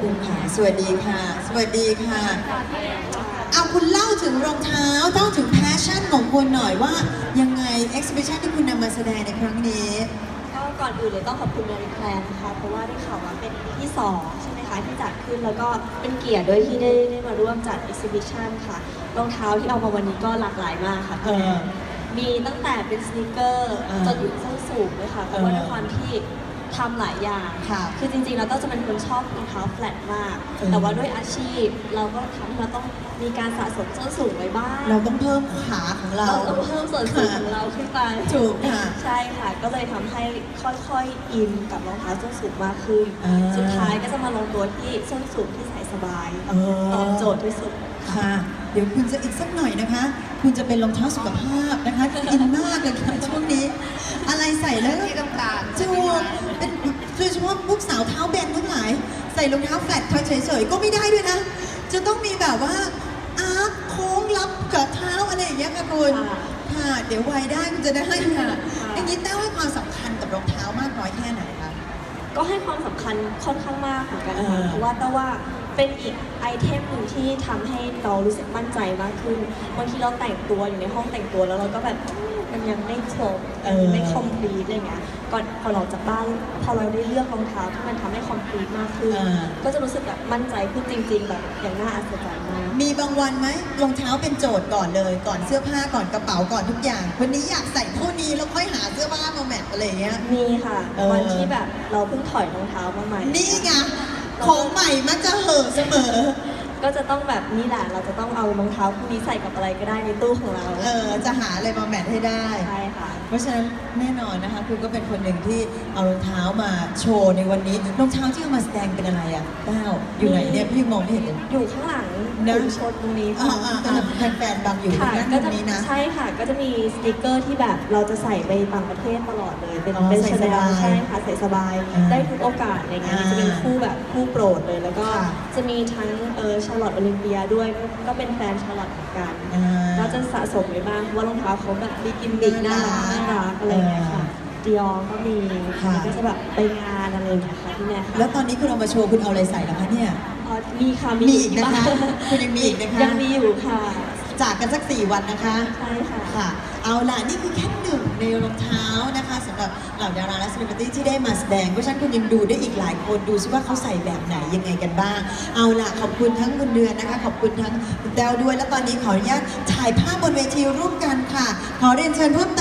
คุณค่ะสวัสดีค่ะ สวัสดีค่ะเอาคุณเล่าถึงรองเท้าเล่าถึงแพชชั่นของคุณหน่อยว่ายังไง exhibition ที่คุณนำมาแสดงในครั้งนี้ ก็ก่อนอื่นเลยต้องขอบคุณมาริแคลนนะคะ เพราะว่าได้ข่าวว่าเป็นปีที่สองใช่ไหมคะ ที่จัดขึ้นแล้วก็เป็นเกียรติด้วยที่ได้ได้มาร่วมจัด exhibition ค่ะ รองเท้าที่เอามาวันนี้ก็หลากหลายมากค่ะเออมีตั้งแต่เป็นสนิเกอร์เออจนถึงส้นสูงเลยค่ะเพราะว่าเออด้วยความที่ ทำหลายอย่างค่ะคือจริงๆเราต้องจะเป็นคนชอบรองเท้าแฟลตมาก เออ แต่ว่าด้วยอาชีพเราก็ทำให้เราต้องมีการสะสมส้นสูงไว้บ้างเราต้องเพิ่มขาของเราเรา ต้องเพิ่มส่วนสูงของเราขึ้นไปถูกค่ะใช่ค่ะ ก็เลยทำให้ค่อยๆ อินกับรองเท้าส้นสูงมากขึ้น อ่า สุดท้ายก็จะมาลงตัวที่ส้นสูงที่ใส่สบายเออตอบโจทย์ที่สุด ค่ะ เดี๋ยวคุณจะอีกสักหน่อยนะคะ คุณจะเป็นรองเท้าสุขภาพนะคะอินมากเลยค่ะช่วงนี้ อะไรใส่แล้วที่ต้องการ ส่รองเท้าแฟลตเฉยๆก็ไม่ได้ด้วยนะ จะต้องมีแบบว่าอาร์คโค้งรับกับเท้าอะไรอย่างเงี้ยค่ะคุณค่ะค่ะเดี๋ยววัยได้คุณจะได้ค่ะค่ะอย่างนี้แต้วให้ความสำคัญกับรองเท้ามากน้อยแค่ไหนคะก็ให้ความสำคัญค่อนข้างมากเหมือนกันเอค่ะอเพราะว่าแต่ว่า เป็นอีกไอเทมหนึ่งที่ทำให้เรารู้สึกมั่นใจมากขึ้นบางทีเราแต่งตัวอยู่ในห้องแต่งตัวแล้วเราก็แบบอืมมันยังไม่ครบเออไม่คอมพลีทอะไรเงี้ยก่อนก่อนออกจากบ้านพอเราได้เลือกรองเท้าที่มันทำให้คอมพลีทมากขึ้นก็จะรู้สึกแบบมั่นใจขึ้นจริง ๆ แบบอย่างน่าอัศจรรย์มาก มีบางวันไหมรองเท้าเป็นโจทย์ก่อนเลย ก่อนเสื้อผ้าก่อนกระเป๋าก่อนทุกอย่าง วันนี้อยากใส่เท่านี้แล้วค่อยหาเสื้อผ้ามาแมทอะไรอย่างเงี้ย มีค่ะ เออ วันที่แบบเราเพิ่งถอยรองเท้ามาใหม่ นี่ไง ของใหม่มักจะเห่อเสมอ ก็จะต้องแบบนี่แหละเราจะต้องเอารองเท้าคู่นี้ใส่กับอะไรก็ได้ในตู้ของเราเออจะหาอะไรมาแมทให้ได้ ใช่ค่ะ เพราะฉะนั้นแน่นอนนะคะคุณก็เป็นคนหนึ่งที่เอารองเท้ามาโชว์ในวันนี้รองเท้าที่เอามาแสดงเป็นอะไรอะแต้วอยู่ไหนเนี่ยพี่มองไม่เห็นเลย อยู่ข้างหลังนะกลุ่มชนตรงนี้อ่าค่ะอ่าอ่าแฟนๆบังอยู่ค่ะด้านก็ตรจะงนี้นะ ใช่ค่ะ ก็จะมีสติกเกอร์ที่แบบเราจะใส่ไปต่างประเทศตลอดเลย เป็นอ๋อเป็นใส่ชาแนสลบายใช่ค่ะ ใส่สบาย อ่าได้ทุกโอกาสอะไรเงี้ย อ่าจะเป็นคู่แบบคู่โปรดเลย แล้วก็ค่ะ จะมีทั้งเออชาร์ลอตโอลิมเปียด้วยก็ก็เป็นแฟนชาร์ลอตเหมือนกันอ่า ก็จะสะสมไว้บ้างเพราะว่ารองเท้าเขาแบบมีกิมมิคน่ารักน่ารักอะไรเงี้ยค่ะดิออก็มีค่ะ แล้วก็จะแบบไปงานอะไรอย่างเงี้ยค่ะที่เนี่ยค่ะแล้วตอนนี้คุณเอามาโชว์คุณเอาอะไรใส่ล่ะคะเนี่ย อ๋อมีค่ะมีอีกนะคะที่บ้าคุณยังมีอีกนะคะ ยังมีอยู่ค่ะ จากกันสักสี่วันนะคะ ใช่ค่ะ ค่ะ เอาล่ะ นี่คือแค่หนึ่งในรองเท้านะคะสำหรับเหล่าดาราและเซเลบริตี้ที่ได้มาแสดง เพราะฉะนั้นคุณยังดูได้อีกหลายคนดูซิว่าเขาใส่แบบไหนยังไงกันบ้าง เอาล่ะ ขอบคุณทั้งคุณเดือนนะคะ ขอบคุณทั้งคุณแต้วด้วย และตอนนี้ขออนุญาตถ่ายภาพบนเวทีร่วมกันค่ะ ขอเรียนเชิญเพิ่มเติม